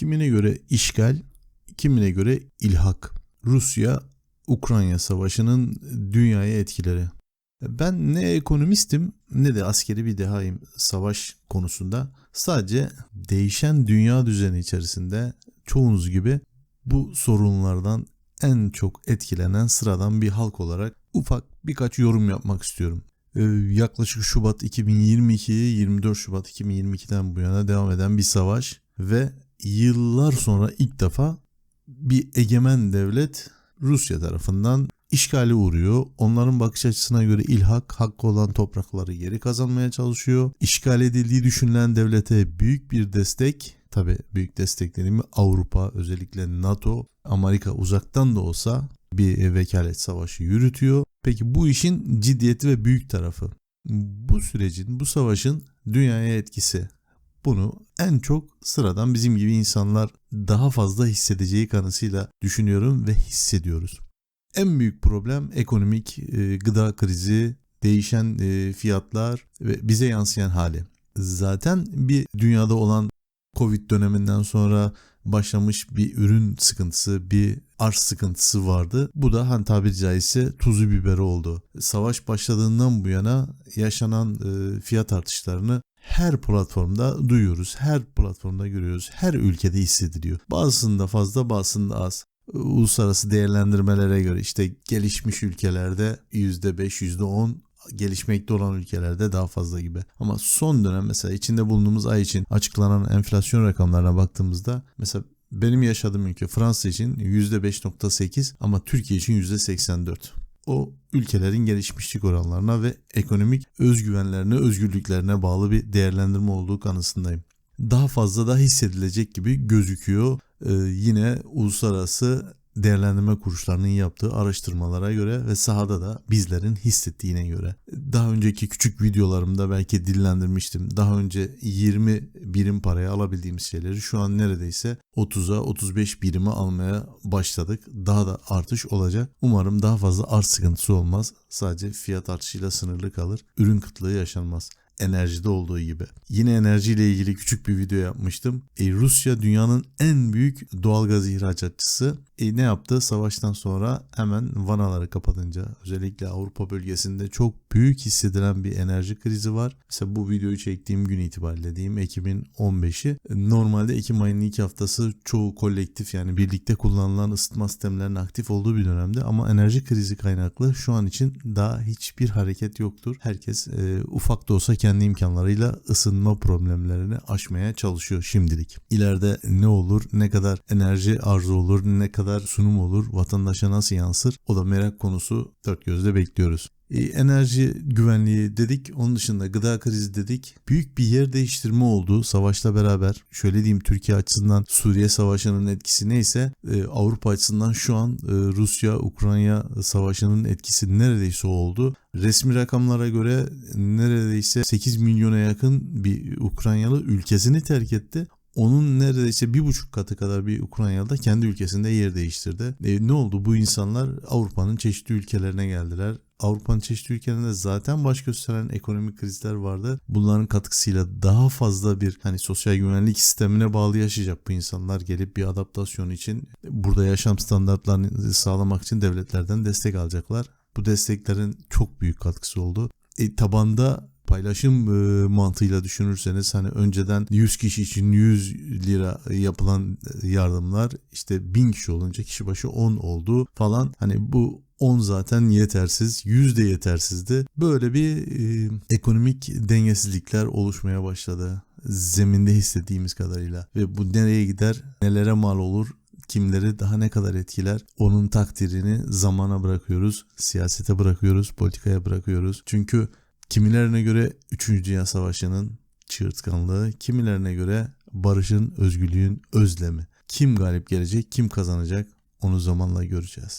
Kimine göre işgal, kimine göre ilhak. Rusya Ukrayna savaşının dünyaya etkileri. Ben ne ekonomistim ne de askeri bir dehayım savaş konusunda. Sadece değişen dünya düzeni içerisinde çoğunuz gibi bu sorunlardan en çok etkilenen sıradan bir halk olarak ufak birkaç yorum yapmak istiyorum. Ee, yaklaşık Şubat 2022, 24 Şubat 2022'den bu yana devam eden bir savaş ve yıllar sonra ilk defa bir egemen devlet Rusya tarafından işgali uğruyor. Onların bakış açısına göre ilhak hakkı olan toprakları geri kazanmaya çalışıyor. İşgal edildiği düşünülen devlete büyük bir destek tabi büyük destek Avrupa özellikle NATO Amerika uzaktan da olsa bir vekalet savaşı yürütüyor. Peki bu işin ciddiyeti ve büyük tarafı. Bu sürecin, bu savaşın dünyaya etkisi. Bunu en çok sıradan bizim gibi insanlar daha fazla hissedeceği kanısıyla düşünüyorum ve hissediyoruz. En büyük problem ekonomik e, gıda krizi, değişen e, fiyatlar ve bize yansıyan hali. Zaten bir dünyada olan Covid döneminden sonra başlamış bir ürün sıkıntısı, bir arz sıkıntısı vardı. Bu da hani tabiri caizse tuzu biberi oldu. Savaş başladığından bu yana yaşanan e, fiyat artışlarını her platformda duyuyoruz. Her platformda görüyoruz. Her ülkede hissediliyor. Bazısında fazla bazısında az. Uluslararası değerlendirmelere göre işte gelişmiş ülkelerde %5, %10 gelişmekte olan ülkelerde daha fazla gibi. Ama son dönem mesela içinde bulunduğumuz ay için açıklanan enflasyon rakamlarına baktığımızda mesela benim yaşadığım ülke Fransa için %5.8 ama Türkiye için %84 o ülkelerin gelişmişlik oranlarına ve ekonomik özgüvenlerine, özgürlüklerine bağlı bir değerlendirme olduğu kanısındayım. Daha fazla da hissedilecek gibi gözüküyor. Ee, yine uluslararası değerlendirme kuruluşlarının yaptığı araştırmalara göre ve sahada da bizlerin hissettiğine göre. Daha önceki küçük videolarımda belki dillendirmiştim. Daha önce 20 birim paraya alabildiğimiz şeyleri şu an neredeyse 30'a 35 birime almaya başladık. Daha da artış olacak. Umarım daha fazla arz sıkıntısı olmaz. Sadece fiyat artışıyla sınırlı kalır. Ürün kıtlığı yaşanmaz enerjide olduğu gibi. Yine enerjiyle ilgili küçük bir video yapmıştım. E, Rusya dünyanın en büyük doğalgaz ihracatçısı. E, ne yaptı? Savaştan sonra hemen vanaları kapatınca özellikle Avrupa bölgesinde çok büyük hissedilen bir enerji krizi var. Mesela bu videoyu çektiğim gün itibariyle diyeyim Ekim'in 15'i. Normalde Ekim ayının ilk haftası çoğu kolektif yani birlikte kullanılan ısıtma sistemlerinin aktif olduğu bir dönemde ama enerji krizi kaynaklı şu an için daha hiçbir hareket yoktur. Herkes e, ufak da olsa kendi imkanlarıyla ısınma problemlerini aşmaya çalışıyor şimdilik. İleride ne olur, ne kadar enerji arzu olur, ne kadar sunum olur, vatandaşa nasıl yansır o da merak konusu dört gözle bekliyoruz. E, enerji güvenliği dedik. Onun dışında gıda krizi dedik. Büyük bir yer değiştirme oldu savaşla beraber. Şöyle diyeyim Türkiye açısından Suriye savaşının etkisi neyse e, Avrupa açısından şu an e, Rusya-Ukrayna savaşının etkisi neredeyse oldu. Resmi rakamlara göre neredeyse 8 milyona yakın bir Ukraynalı ülkesini terk etti onun neredeyse bir buçuk katı kadar bir Ukraynalı da kendi ülkesinde yer değiştirdi. E, ne oldu? Bu insanlar Avrupa'nın çeşitli ülkelerine geldiler. Avrupa'nın çeşitli ülkelerinde zaten baş gösteren ekonomik krizler vardı. Bunların katkısıyla daha fazla bir hani sosyal güvenlik sistemine bağlı yaşayacak bu insanlar gelip bir adaptasyon için burada yaşam standartlarını sağlamak için devletlerden destek alacaklar. Bu desteklerin çok büyük katkısı oldu. E, tabanda paylaşım e, mantığıyla düşünürseniz hani önceden 100 kişi için 100 lira yapılan e, yardımlar işte 1000 kişi olunca kişi başı 10 oldu falan. Hani bu 10 zaten yetersiz, 100 de yetersizdi. Böyle bir e, ekonomik dengesizlikler oluşmaya başladı. Zeminde hissettiğimiz kadarıyla. Ve bu nereye gider, nelere mal olur kimleri daha ne kadar etkiler onun takdirini zamana bırakıyoruz, siyasete bırakıyoruz, politikaya bırakıyoruz. Çünkü Kimilerine göre 3. Dünya Savaşı'nın çığırtkanlığı, kimilerine göre barışın, özgürlüğün özlemi. Kim galip gelecek, kim kazanacak onu zamanla göreceğiz.